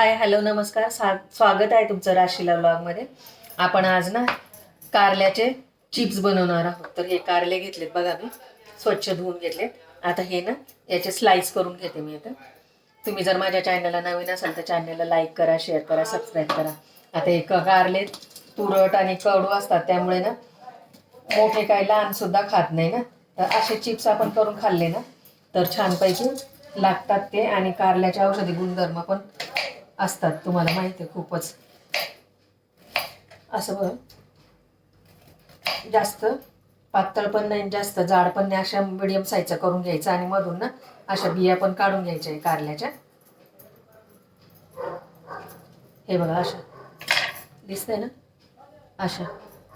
Hi hello नमस्कार. सा स्वागत आहे तुमचं राशीला ब्लॉगमध्ये. आपण आज ना कारल्याचे चिप्स बनवणार आहोत. तर हे कारले घेतलेत बघा मी. स्वच्छ धुवून घेतलेत. आता हे ना याचे स्लाइस करून घेते मी आता तुम्ही जर माझ्या चॅनलला नवीन असाल तर चॅनलला लाईक करा शेअर करा सबस्क्राईब करा. आता हे कारले तुरट आणि कडू असतात. त्यामुळे ना मोठे काय लहान सुद्धा खात नाही ना. तर असे चिप्स आपण करून खाल्ले ना तर छानपैकी लागतात ते. आणि कारल्याचे औषधी गुणधर्म पण असतात. तुम्हाला माहिती आहे खूपच. असं जास्त पातळ पण नाही जास्त जाड पण नाही. अशा मिडियम साईजचा करून घ्यायचा आणि मधून ना अशा बिया पण काढून घ्यायच्या आहे कारल्याच्या. हे बघा अशा. दिसतंय ना? अशा.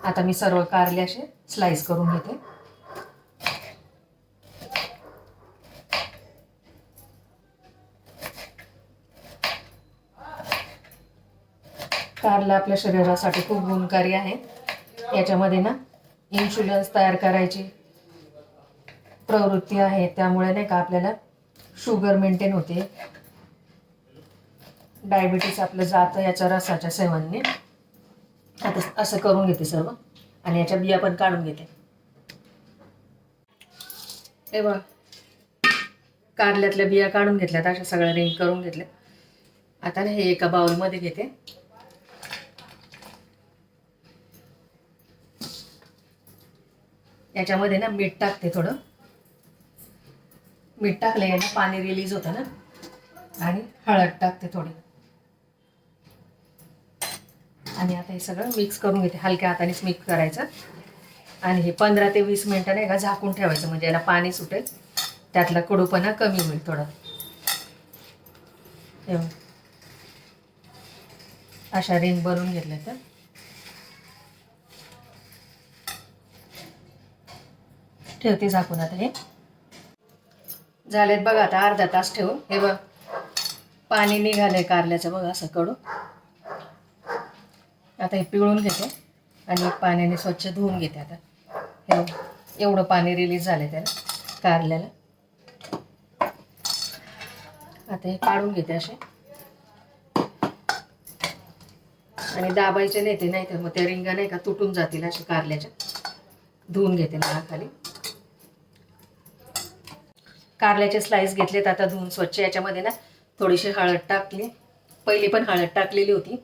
आता मी सर्व कारले असे स्लाईस करून घेते. कारला आपल्या शरीरासाठी खूप गुणकारी आहे. याच्यामध्ये ना इन्शुलन्स तयार करायची प्रवृत्ती आहे. त्यामुळे नाही का आपल्याला शुगर मेंटेन होते. डायबिटीस आपलं जातं याच्या रसाच्या सेवनने. आता असं करून घेते सर्व. आणि याच्या बिया पण काढून घेते. हे बघ. कारल्यातल्या बिया काढून घेतल्यात. अशा सगळ्या रिंग करून घेतल्या. आता ना हे एका बाउलमध्ये घेते. याच्यामध्ये ना मीठ टाकते थोडं. मीठ टाकलं याने पाणी रिलीज होतं ना. आणि हळद टाकते थोडी. आणि आता हे सगळं मिक्स करून घेते. हलक्या हातानेच मिक्स करायचं. आणि हे पंधरा ते वीस मिनटं नाही का झाकून ठेवायचं म्हणजे याला पाणी सुटेल. त्यातला कडूपणा कमी होईल थोडं. अशा रिंग बनवून घेतल्या तर ठेवते झाकून आता हे. झालेत बघा आता अर्धा तास ठेवून. हे बघ पाणी निघालंय कारल्याचं बघा असं कडू आता हे पिळून घेते आणि पाण्याने स्वच्छ धुवून घेते आता. हे एवढं पाणी रिलीज झालं त्याला कारल्याला. आता हे काढून घेते असे. आणि दाबायचे नाही ते नाही तर मग त्या रिंगा नाही का तुटून जातील अशा कारल्याच्या. धुवून घेते खाली कारल्याचे स्लाइस घेतलेत आता धुवून स्वच्छ याच्यामध्ये ना थोडीशी हळद टाकली. पहिली पण हळद टाकलेली होती.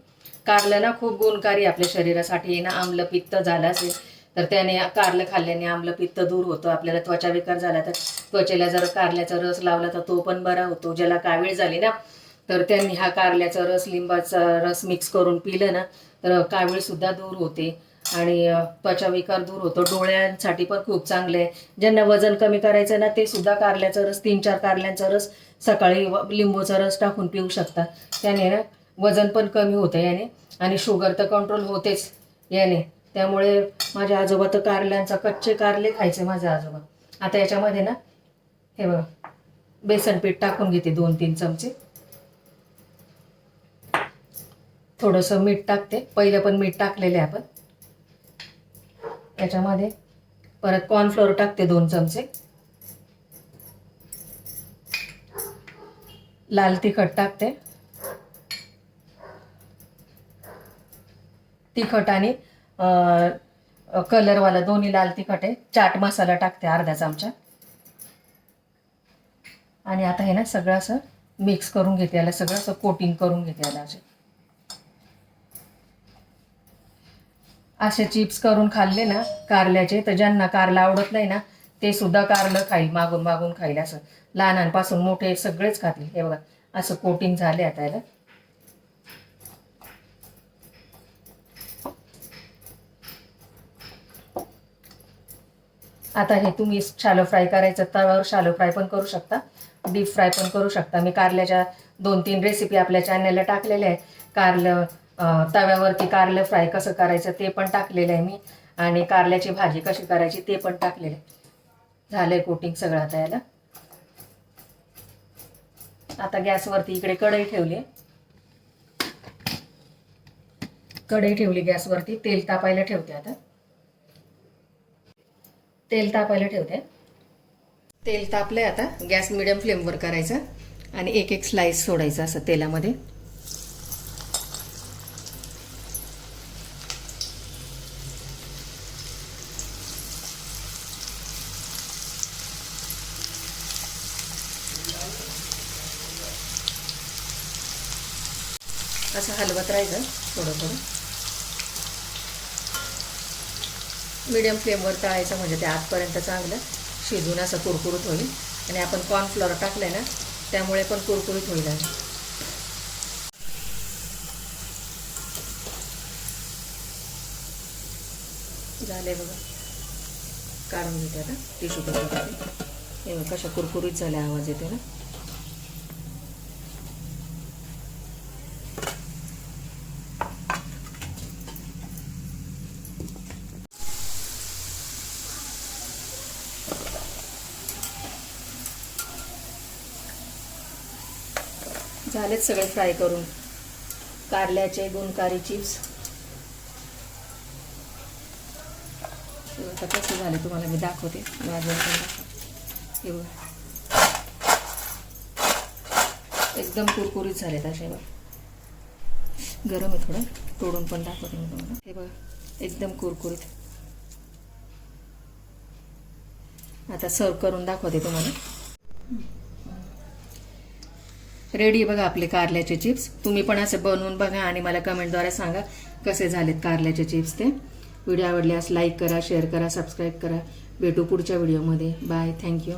कारलं ना खूप गुणकारी आपल्या शरीरासाठी. ना आम्लपित्त झालं असेल तर त्याने कारलं खाल्ल्याने आम्लपित्त दूर होतं. आपल्याला त्वचा विकार झाला तर त्वचेला जर कारल्याचा रस लावला तर तो पण बरा होतो. ज्याला कावीळ झाली ना तर त्यांनी हा कारल्याचा रस लिंबाचा रस मिक्स करून पिलं ना तर कावीळ सुद्धा दूर होते. आणि त्वचा विकार दूर होतो. डोळ्यांसाठी पण खूप चांगलं आहे. ज्यांना वजन कमी करायचं ना ते सुद्धा कारल्याचा रस तीन चार कारल्यांचा रस सकाळी लिंबूचा रस टाकून पिऊ शकता. त्याने ना वजन पण कमी होतं याने. आणि शुगर तर कंट्रोल होतेच याने. त्यामुळे माझ्या आजोबा तर कारल्यांचा कच्चे कारले खायचे माझे आजोबा. आता याच्यामध्ये ना हे बघा बेसन पीठ टाकून घेते दोन तीन चमचे. थोडंसं मीठ टाकते. पहिलं पण मीठ टाकलेलं आहे आपण. याच्यामध्ये परत कॉर्नफ्लोअर टाकते दोन चमचे. लाल तिखट टाकते. तिखट आणि कलरवाला दोन्ही लाल तिखट आहे. चाट मसाला टाकते अर्धा चमचा. आणि आता हे ना सगळं असं मिक्स करून घेते याला सगळं असं कोटिंग करून घेते याला असे. असे चिप्स करून खाल्ले ना कारल्याचे तर ज्यांना कारला आवडत नाही ना ते सुद्धा कारलं खाईल मागून मागून खाईल. असं लहानांपासून मोठे सगळेच खातील. हे बघा असं कोटिंग झाले आता याला. आता हे तुम्ही शालो फ्राय करायचं तव्यावर शालो फ्राय पण करू शकता. डीप फ्राय पण करू शकता. मी कारल्याच्या दोन तीन रेसिपी आपल्या चॅनलला टाकलेल्या आहेत. कारलं तव्यावरती कारलं फ्राय कसं करायचं ते पण टाकलेलं आहे मी. आणि कारल्याची भाजी कशी करायची ते पण टाकलेलं आहे. झालंय कोटिंग सगळं आता याला. आता गॅसवरती इकडे कढई ठेवली आहे. कढई ठेवली गॅसवरती. तेल तापायला ठेवते आता. तेल तापायला ठेवते. तेल तापलंय आता. गॅस मिडियम फ्लेमवर करायचा. आणि एक एक स्लाइस सोडायचा असं तेलामध्ये. असं हलवत राहायचं थोडं थोडं. मिडियम फ्लेमवर तळायचं म्हणजे ते आतपर्यंत चांगलं शिजून असं कुरकुरीत होईल. आणि आपण कॉर्नफ्लॉवर टाकलं ना त्यामुळे पण कुरकुरीत होईल आणि. झाले बघा. काढून घेते आता. टिश्यू पेपरमध्ये हे कशा कुरकुरीत झाल्या आवाज येते ना. झालेच सगळे फ्राय करून. कारल्याचे गुणकारी चिप्स. आता कसे झाले तुम्हाला मी दाखवते. माझं पण एकदम कुरकुरीत झालेत असे बघ. गरम आहे थोडं. तोडून पण दाखवते मी तुम्हाला. हे बघा. एकदम कुरकुरीत. आता सर्व करून दाखवते तुम्हाला. रेडी बघा आपले कारल्याचे चिप्स. तुम्ही पण असे बनवून बघा आणि मला कमेंटद्वारे सांगा कसे झालेत कारल्याचे चिप्स ते. व्हिडिओ आवडल्यास लाईक करा शेअर करा सबस्क्राईब करा. भेटू पुढच्या व्हिडिओमध्ये. बाय. थँक्यू